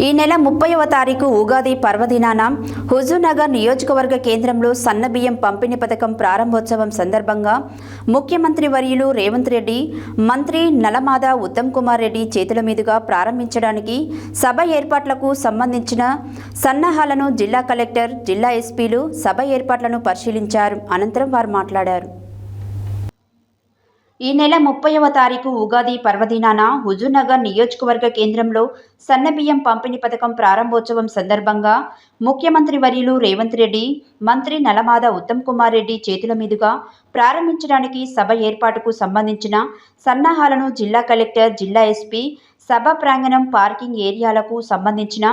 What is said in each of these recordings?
ఈ నెల ముప్పైవ తారీఖు ఉగాది పర్వదినాన హుజూర్నగర్ నియోజకవర్గ కేంద్రంలో సన్నబియ్యం పంపిణీ పథకం ప్రారంభోత్సవం సందర్భంగా ముఖ్యమంత్రి వర్యులు రేవంత్ రెడ్డి మంత్రి నలమాద ఉత్తమ్ కుమార్ రెడ్డి చేతుల మీదుగా ప్రారంభించడానికి సభ ఏర్పాట్లకు సంబంధించిన సన్నాహాలను జిల్లా కలెక్టర్ జిల్లా ఎస్పీలు సభ ఏర్పాట్లను పరిశీలించారు. అనంతరం వారు మాట్లాడారు. ఈ నెల ముప్పైవ తారీఖు ఉగాది పర్వదినాన హుజూర్నగర్ నియోజకవర్గ కేంద్రంలో సన్నబియ్యం పంపిణీ పథకం ప్రారంభోత్సవం సందర్భంగా ముఖ్యమంత్రి వర్యులు రేవంత్ రెడ్డి మంత్రి నలమాద ఉత్తమ్ కుమార్ రెడ్డి చేతుల మీదుగా ప్రారంభించడానికి సభ ఏర్పాటుకు సంబంధించిన సన్నాహాలను జిల్లా కలెక్టర్ జిల్లా ఎస్పీ సభ ప్రాంగణం పార్కింగ్ ఏరియాలకు సంబంధించిన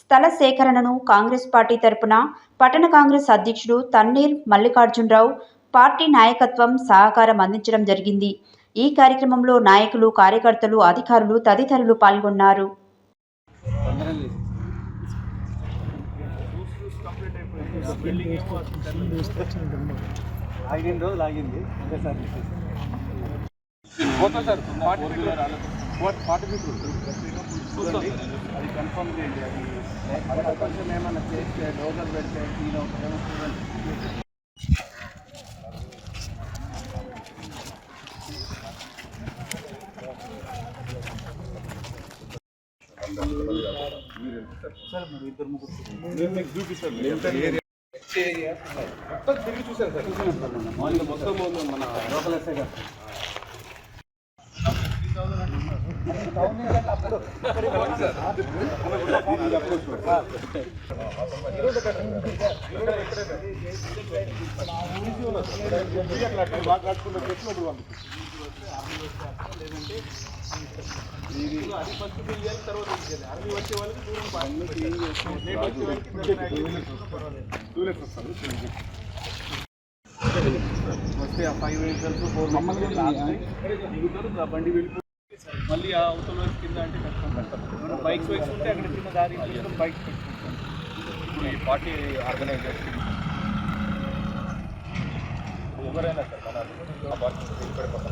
స్థల సేకరణను కాంగ్రెస్ పార్టీ తరపున పట్టణ కాంగ్రెస్ అధ్యక్షుడు తన్నీర్ మల్లికార్జునరావు పార్టీ నాయకత్వం సహకారం అందించడం జరిగింది. ఈ కార్యక్రమంలో నాయకులు కార్యకర్తలు అధికారులు తదితరులు పాల్గొన్నారు. అది కన్ఫర్మ్ చేయండి అది కొంచెం చేస్తే డోజర్ పెడితే ఫీల్ అవుతుందేమో చూడండి సార్ మీరు ఇద్దరు ముగ్గురు నేను మీకు చూపిస్తాను మొత్తం తిరిగి చూశాను సార్ చూసాను సార్ మొన్న మార్నింగ్ మొత్తం మన లోకల్ ఎస్ఐ గారు వస్తే ఆ ఫైవ్ వెహికల్స్ ఫోర్ మమ్మల్ని దిగుతారు బండి వెళ్ళిపోయి మళ్ళీ ఆ అవతల కింద అంటే కష్టం బైక్స్ వైక్స్ ఉంటే అక్కడ చిన్న దారి బైక్స్ పెట్టుకుంటాం ఇప్పుడు ఈ పార్టీ ఆర్గనైజ్ చేస్తుంది ఎవరైనా సార్ మన ఆ పార్టీ